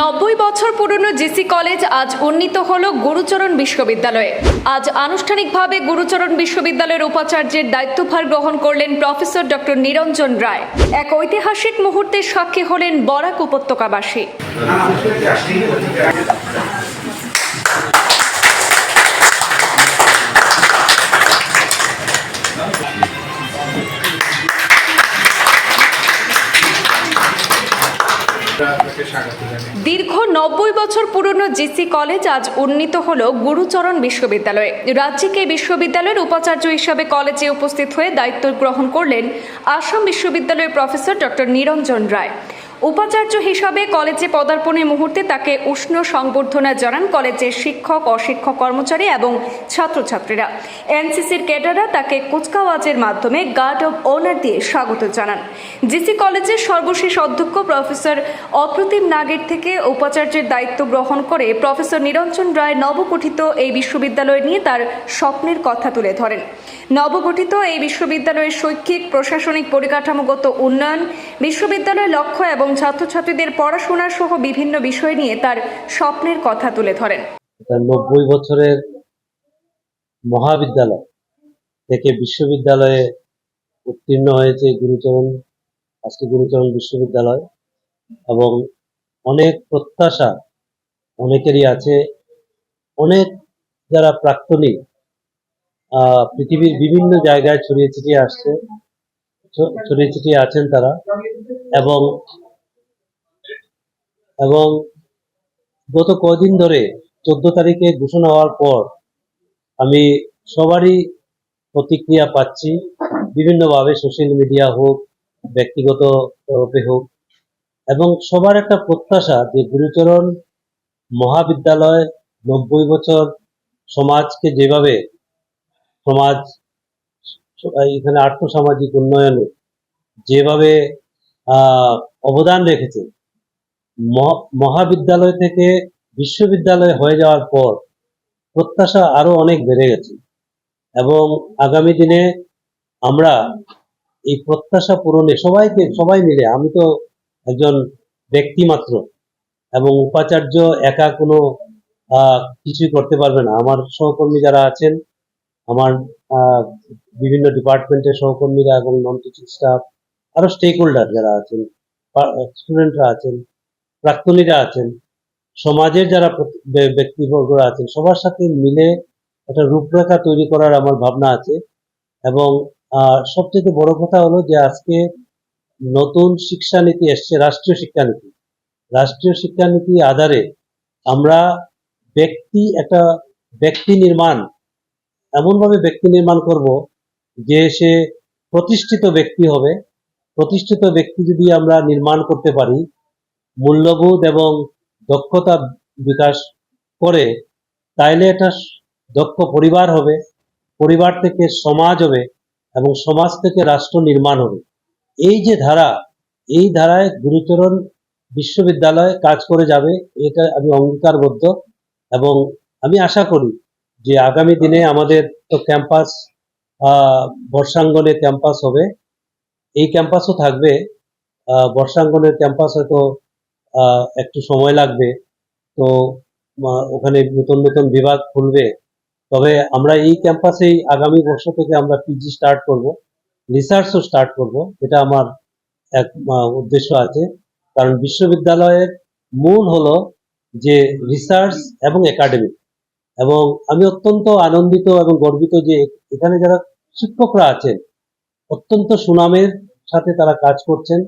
নব্বই বছর পুরনো জেসি কলেজ আজ উন্নীত হল গুরুচরণ বিশ্ববিদ্যালয়ে। আজ আনুষ্ঠানিকভাবে গুরুচরণ বিশ্ববিদ্যালয়ের উপাচার্যের দায়িত্বভার গ্রহণ করলেন প্রফেসর ডক্টর নিরঞ্জন রায়। এক ঐতিহাসিক মুহূর্তের সাক্ষী হলেন বরাক উপত্যকাবাসী। দীর্ঘ নব্বই বছর পুরনো জিসি কলেজ আজ উন্নীত হল গুরুচরণ বিশ্ববিদ্যালয়ে। রাজ্যিক বিশ্ববিদ্যালয়ের উপাচার্য হিসাবে কলেজে উপস্থিত হয়ে দায়িত্ব গ্রহণ করলেন আসাম বিশ্ববিদ্যালয়ের প্রফেসর ডক্টর নিরঞ্জন রায়। উপাচার্য হিসাবে কলেজে পদার্পণের মুহূর্তে তাকে উষ্ণ সংবর্ধনা জানান কলেজের শিক্ষক, অশিক্ষক কর্মচারী এবং ছাত্রছাত্রীরা। এনসিসির ক্যাডাররা তাকে কুচকাওয়াজের মাধ্যমে গার্ড অব অনার দিয়ে স্বাগত জানান। জিসি কলেজের সর্বশেষ অধ্যক্ষ প্রফেসর অপ্রতিম নাগের থেকে উপাচার্যের দায়িত্ব গ্রহণ করে প্রফেসর নিরঞ্জন রায় নবগঠিত এই বিশ্ববিদ্যালয় নিয়ে তার স্বপ্নের কথা তুলে ধরেন। নবগঠিত এই বিশ্ববিদ্যালয়ের শৈক্ষিক, প্রশাসনিক পরিকাঠামোগত উন্নয়ন, বিশ্ববিদ্যালয়ের লক্ষ্য এবং ছাত্রছাত্রীদের পড়াশোনা সহ বিভিন্ন বিষয় নিয়ে তার স্বপ্নের কথা তুলে ধরেন। নব্বই বছরের মহাবিদ্যালয় থেকে বিশ্ববিদ্যালয়ে উত্তীর্ণ হয়েছে গুরুচরণ, আজকে গুরুচরণ বিশ্ববিদ্যালয়। এবং অনেক প্রত্যাশা অনেকেরই আছে। অনেক যারা প্রাক্তনী পৃথিবীর বিভিন্ন জায়গায় ছড়িয়ে ছিটিয়ে আসছে ছড়িয়ে ছিটিয়ে আছেন তারা। এবং এবং গত কদিন ধরে চোদ্দ তারিখে ঘোষণা হওয়ার পর আমি সবারই প্রতিক্রিয়া পাচ্ছি, বিভিন্নভাবে সোশ্যাল মিডিয়া হোক, ব্যক্তিগত তরফে হোক, এবং সবার একটা প্রত্যাশা যে গুরুচরণ, মহাবিদ্যালয়, নব্বই বছর সমাজকে যেভাবে সমাজ এখানে আর্থসামাজিক উন্নয়নে যেভাবে অবদান রেখেছে মহাবিদ্যালয় থেকে বিশ্ববিদ্যালয় হয়ে যাওয়ার পর প্রত্যাশা আরও অনেক বেড়ে গেছে। এবং আগামী দিনে আমরা এই প্রত্যাশা পূরণে সবাইকে, সবাই মিলে, আমি তো একজন ব্যক্তি মাত্র এবং উপাচার্য একা কোনো কিছুই করতে পারবে না। আমার সহকর্মী যারা আছেন, আমার বিভিন্ন ডিপার্টমেন্টের সহকর্মীরা এবং নন টিচিং স্টাফ আরও স্টেক হোল্ডার যারা আছেন স্টুডেন্টরা আছেন প্রাক্তনীরা আছেন, সমাজের যারা ব্যক্তিবর্গরা আছেন, সবার সাথে মিলে একটা রূপরেখা তৈরি করার আমার ভাবনা আছে। এবং সবচেয়ে বড় কথা হলো যে আজকে নতুন শিক্ষানীতি এসছে, রাষ্ট্রীয় শিক্ষানীতি। রাষ্ট্রীয় শিক্ষানীতি আধারে আমরা ব্যক্তি, একটা ব্যক্তি নির্মাণ, এমনভাবে ব্যক্তি নির্মাণ করব যে সে প্রতিষ্ঠিত ব্যক্তি হবে। প্রতিষ্ঠিত ব্যক্তি যদি আমরা নির্মাণ করতে পারি মূল্যবোধ এবং দক্ষতা বিকাশ করে, তাইলে এটা দক্ষ পরিবার হবে, পরিবার থেকে সমাজ হবে এবং সমাজ থেকে রাষ্ট্র নির্মাণ হবে। এই যে ধারা, এই ধারায় গুরুচরণ বিশ্ববিদ্যালয় কাজ করে যাবে, এটা আমি অঙ্গীকারবদ্ধ এবং আমি আশা করি যে আগামী দিনে আমাদের তো ক্যাম্পাস বর্ষাঙ্গনে ক্যাম্পাস হবে। এই ক্যাম্পাসও থাকবে। বর্ষাঙ্গনের ক্যাম্পাস হয়তো একটু সময় লাগবে। তো ওখানে নতুন নতুন বিভাগ খুলবে। তবে আমরা এই ক্যাম্পাসেই আগামী বর্ষ থেকে আমরা পিজি স্টার্ট করব। রিসার্চও স্টার্ট করব। এটা আমার এক উদ্দেশ্য আছে। কারণ বিশ্ববিদ্যালয়ের মূল হলো যে রিসার্চ এবং একাডেমিক এবং আমি অত্যন্ত আনন্দিত এবং গর্বিত যে এখানে যারা শিক্ষকরা আছেন, অত্যন্ত সুনামের সাথে তারা কাজ করছেন।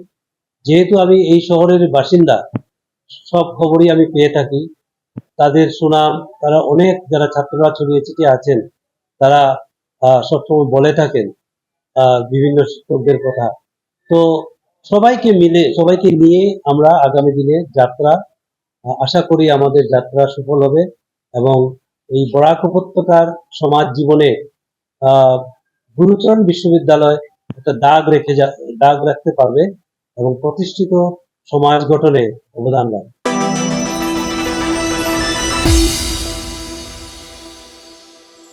যেহেতু আমি এই শহরের বাসিন্দা, সব খবরই আমি পেয়ে থাকি। তাদের সুনাম, তারা অনেক যারা ছাত্ররা ছড়িয়ে ছিটিয়ে আছেন, তারা সবসময় বলে থাকেন বিভিন্ন শিক্ষকদের কথা। তো সবাইকে মিলে, সবাইকে নিয়ে আমরা আগামী দিনে যাত্রা আশা করি আমাদের যাত্রা সফল হবে এবং এই বরাক উপত্যকার সমাজ জীবনে গুরুচরণ বিশ্ববিদ্যালয় একটা দাগ রেখে যা, দাগ রাখতে পারবে। এবং প্রতিষ্ঠিত সমাজ গঠনে অবদান রাখবে